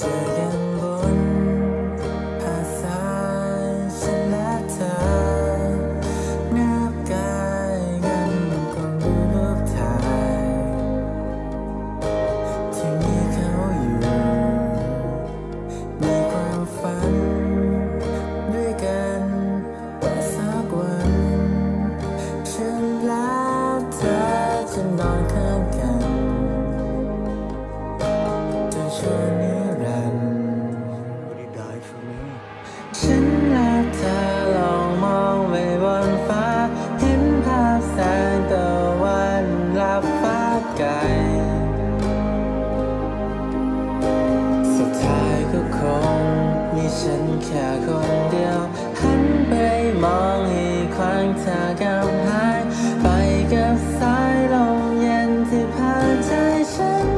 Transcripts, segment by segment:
day. ก็คงมีฉันแค่คนเดียว หันไปมองอีกครั้งเธอกำหาย ไปกับสายลมเย็นที่ผ่านใจฉัน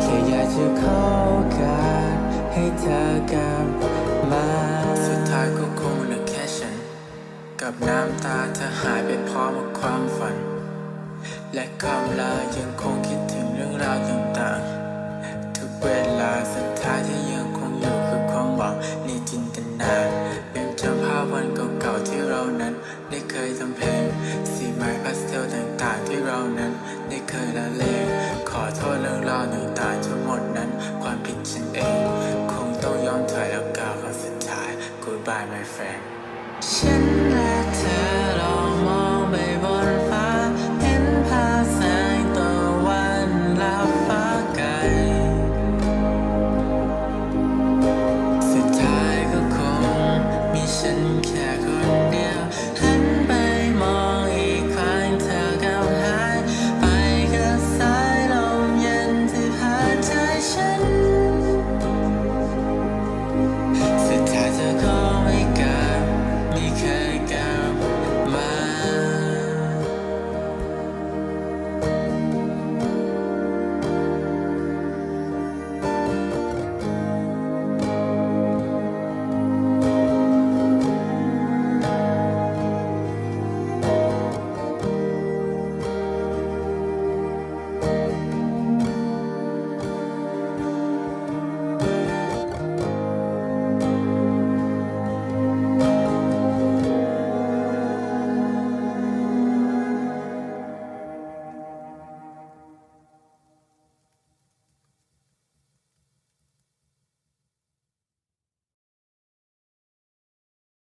แค่อยากจะขอโอกาสให้เธอกลับมาสุดท้ายก็คงเหลือแค่ฉัน กับน้ำตาเธอหายไปพร้อมกับความฝัน และคำลายังคงคิดถึงเรื่องราวต่างๆ ท้ายเธอยังคงอยู่คือความหวังในจินตนาเป็นจำภาพวันเก่าๆที่เรานั้น ได้เคยทำเพลง สีไม้พาสเทลต่างๆที่เรานั้น ได้เคยละเลงขอโทษเรื่องราวตางทั้งหมดนั้น ความผิดฉันเอง คงต้องยอมถอยแล้วกล่าวคำสุดท้าย Goodbye my friend ฉันและเธอลองมองไปบน like.